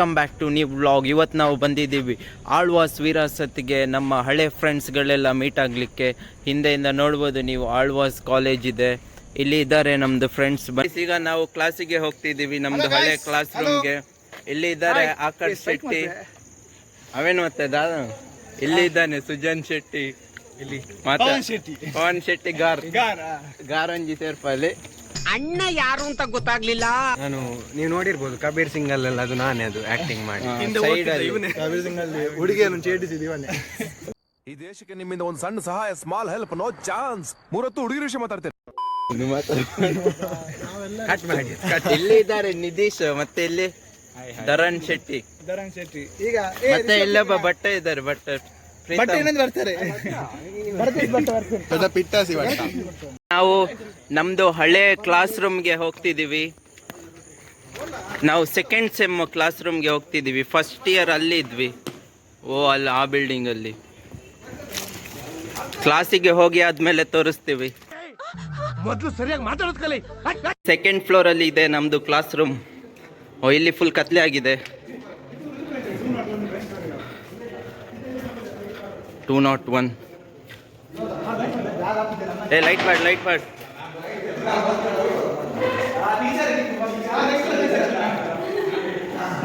Welcome back to new vlog ಇವತ್ತು ನಾವು ಬಂದಿದ್ದೀವಿ ಆಳ್ವಾಸ್ ವಿರಾಸತ್ಗೆ. ನಮ್ಮ ಹಳೆ ಫ್ರೆಂಡ್ಸ್ಗಳೆಲ್ಲ ಮೀಟ್ ಆಗಲಿಕ್ಕೆ. ಹಿಂದೆಯಿಂದ ನೋಡ್ಬೋದು ನೀವು ಆಳ್ವಾಸ್ ಕಾಲೇಜ್ ಇದೆ. ಇಲ್ಲಿ ಇದ್ದಾರೆ ನಮ್ದು ಫ್ರೆಂಡ್ಸ್ ಈಗ ನಾವು ಕ್ಲಾಸಿಗೆ ಹೋಗ್ತಿದ್ದೀವಿ ನಮ್ದು ಹಳೆ ಕ್ಲಾಸ್ ರೂಮ್ಗೆ ಇಲ್ಲಿ ಇದ್ದಾರೆ ಆಕಾಶ್ ಶೆಟ್ಟಿ. ಅವೇನು ಮತ್ತೆ? ದಾದ ಇಲ್ಲಿ ಇದ್ದಾನೆ ಸುಜನ್ ಶೆಟ್ಟಿ. ಇಲ್ಲಿ ಮಾತಾ ಪವನ್ ಶೆಟ್ಟಿ. ಪವನ್ ಶೆಟ್ಟಿ ಗಾರ್. ಗಾರಂಜಿ ಸೇರ್ಪಲ್ಲಿ. ಅಣ್ಣ ಯಾರು ಅಂತ ಗೊತ್ತಾಗ್ಲಿಲ್ಲ. ನಾನು ನೀವು ನೋಡಿರ್ಬೋದು ಕಬೀರ್ ಸಿಂಗ್ ಅಲ್ಲೆಲ್ಲ ಅದು ನಾನೇ ಅದು ಆಕ್ಟಿಂಗ್ ಮಾಡಿ. ಸೈಡ್ ಅಲ್ಲಿ ಕಬೀರ್ ಸಿಂಗ್ ಅಲ್ಲಿ ಹುಡುಗಿಯನ್ನು ಚೇಟಿಸಿದ ಇವನೇ. ಈ ದೇಶಕ್ಕೆ ನಿಮ್ಮಿಂದ ಒಂದು ಸಣ್ಣ ಸಹಾಯ ಸ್ಮಾಲ್ ಹೆಲ್ಪ್ ನೋ ಚಾನ್ಸ್ ಮೂರತ್ತು ಹುಡುಗಿರ ವಿಷಯ ಮಾತಾಡ್ತೇನೆ. ಕಟ್ ಮಾಡಿ ಇಲ್ಲಿ ಇದ್ದಾರೆ ನಿಧೀಶ್ ಮತ್ತೆ ಇಲ್ಲಿ ಧರಣ್ ಶೆಟ್ಟಿ. ಧರಣ್ ಶೆಟ್ಟಿ. ಈಗ ಮತ್ತೆ ಇಲ್ಲೊಬ್ಬ ಬಟ್ಟೆ ಇದ್ದಾರೆ ಬಟ್ಟೆ ಬಟ್ಟೆ ಇನ್ನೊಂದು ಬರ್ತಾರೆ. ಪಿಟ್ಟಾಸಿ ನಾವು ನಮ್ಮದು ಹಳೆ ಕ್ಲಾಸ್ ರೂಮ್ಗೆ ಹೋಗ್ತಿದ್ದೀವಿ. ನಾವು ಸೆಕೆಂಡ್ ಸೆಮ್ ಕ್ಲಾಸ್ ರೂಮ್ಗೆ ಹೋಗ್ತಿದ್ದೀವಿ. ಫಸ್ಟ್ ಇಯರ್ ಅಲ್ಲಿ ಇದ್ವಿ ಓ ಅಲ್ಲಿ ಆ ಬಿಲ್ಡಿಂಗ್ ಅಲ್ಲಿ. ಕ್ಲಾಸಿಗೆ ಹೋಗಿ ಆದ್ಮೇಲೆ ತೋರಿಸ್ತೀವಿ. ಮೊದಲು ಸರಿಯಾಗಿ ಮಾತಾಡೋದ್ ಕಲಿ ಸೆಕೆಂಡ್ ಫ್ಲೋರ್ ಅಲ್ಲಿ ಇದೆ ನಮ್ದು ಕ್ಲಾಸ್ ರೂಮ್ ಓ ಇಲ್ಲಿ ಫುಲ್ ಕತ್ಲೆ ಆಗಿದೆ. ಟೂ ನಾಟ್ ಒನ್ ಏ ಲೈಟ್ ಮಾಡಿ ಲೈಟ್ ಮಾಡಿ.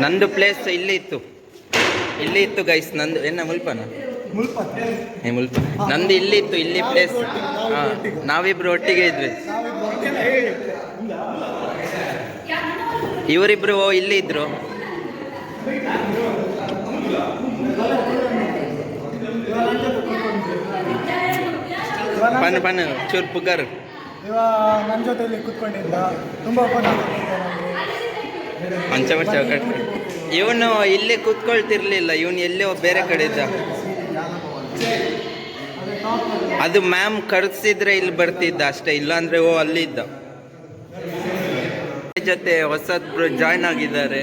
ನಂದು ಪ್ಲೇಸ್ ಇಲ್ಲಿ ಇತ್ತು. ಇಲ್ಲಿ ಇತ್ತು ಗೈಸ್ ನಂದು, ಏನ, ಮುಲ್ಪನ? ಏ, ಮುಲ್ಪ. ನಂದು ಇಲ್ಲಿ ಇತ್ತು, ಇಲ್ಲಿ ಪ್ಲೇಸ್ ಹಾಂ, ನಾವಿಬ್ರು ಒಟ್ಟಿಗೆ ಇದ್ವಿ. ಇವರಿಬ್ರು ಇಲ್ಲಿ ಇದ್ರು. ಪನ್ ಬಣ್ಣ ಚೂರ್ ಪುಗರ್ ಇವ ನನ್ನ ಜೊತೆಯಲ್ಲಿ ಕುತ್ಕೊಂಡಿದ್ದ. ತುಂಬಾ ಫನ್ ಮಂಚ ಮಂಚ ಇವನು ಇಲ್ಲೇ ಕೂತ್ಕೊಳ್ತಿರ್ಲಿಲ್ಲ. ಇವನು ಎಲ್ಲೇ ಬೇರೆ ಕಡೆ ಇದ್ದ. ಅದು ಮ್ಯಾಮ್ ಕರೆಸಿದ್ರೆ ಇಲ್ಲಿ ಬರ್ತಿದ್ದ ಅಷ್ಟೇ. ಇಲ್ಲಾಂದ್ರೆ ಓ ಅಲ್ಲಿ ಇದ್ದ. ಜೊತೆ ಹೊಸಬ್ರು ಜಾಯ್ನ್ ಆಗಿದ್ದಾರೆ.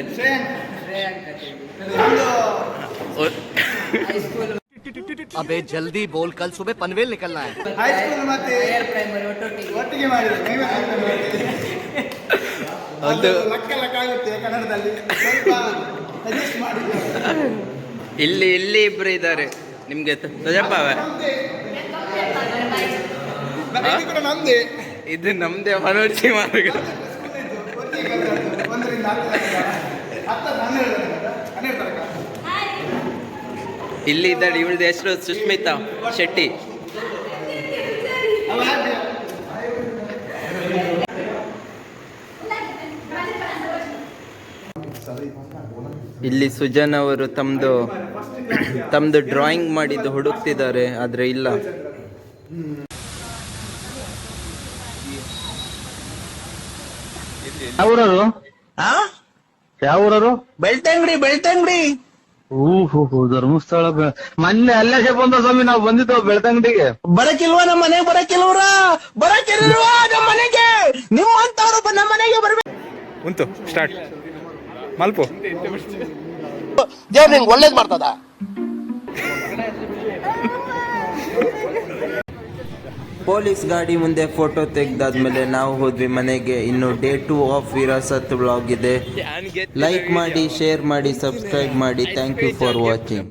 ಅಬೇ ಜಲ್ದಿ ಬೋಲ್ ಕಲ್ ಸುಬೆ ಪನ್ವೇಲ್ ನಿಕಲ್ನಾ ಇಲ್ಲಿ ಇಲ್ಲಿ ಇಬ್ರು ಇದ್ದಾರೆ. ನಿಮ್ಗೆ ತಜಪ್ಪ ಇದು ಕೂಡ ನಮ್ದೇ. ಮನೋಜಿ ಮಾರ್ಗ. ಒಂದರಿಂದ ಹನ್ನೆರಡು. ಹನ್ನೆರಡು ಇಲ್ಲಿ ಇದ್ದಾಳೆ ಇವಳದ ಹೆಸರು ಸುಸ್ಮಿತಾ ಶೆಟ್ಟಿ. ಇಲ್ಲಿ ಸುಜನ್ ಅವರು ತಮ್ದು ತಮ್ದು ಡ್ರಾಯಿಂಗ್ ಮಾಡಿದ್ದು ಹುಡುಕ್ತಿದ್ದಾರೆ ಆದ್ರೆ ಇಲ್ಲ. ಯಾವ ಊರವರು ಬೆಳ್ತಂಗಡಿ ಬೆಳ್ತಂಗಡಿ. ಓಹೋ ಧರ್ಮಸ್ಥಳ ಮೊನ್ನೆ ಅಲ್ಲೇ ಬಂದ ಸ್ವಾಮಿ ನಾವು ಬಂದಿದ್ದೋ ಬೆಳ್ತಂಗಡಿಗೆ. ಬರಕಿಲ್ವಾ ನಮ್ಮ ಮನೆಗೆ ಬರಕಿಲ್ವ್ರ? ಬರಕಿಲ್ವಾ ನಮ್ಮ ಮನೆಗೆ? ನಿಮ್ಮಂತವ್ರು ಬ- ನಮ್ಮ ಮನೆಗೆ ಬರ್ಬೇಕು. ಉಂಟು ಸ್ಟಾರ್ಟ್ ಮಲ್ಪು. ದೇವ್ರ ನಿಂಗೆ ಒಳ್ಳೇದ್ ಮಾಡ್ತದ? ಪೊಲೀಸ್ ಗಾಡಿ ಮುಂದೆ ಫೋಟೋ ತೆಗ್ದಾದ್ಮೇಲೆ ನಾವು ಹೋದ್ವಿ ಮನೆಗೆ. ಇನ್ನು day two of Virasat blog ಇದೆ. ಲೈಕ್ ಮಾಡಿ ಶೇರ್ ಮಾಡಿ ಸಬ್ಸ್ಕ್ರೈಬ್ ಮಾಡಿ. Thank you for watching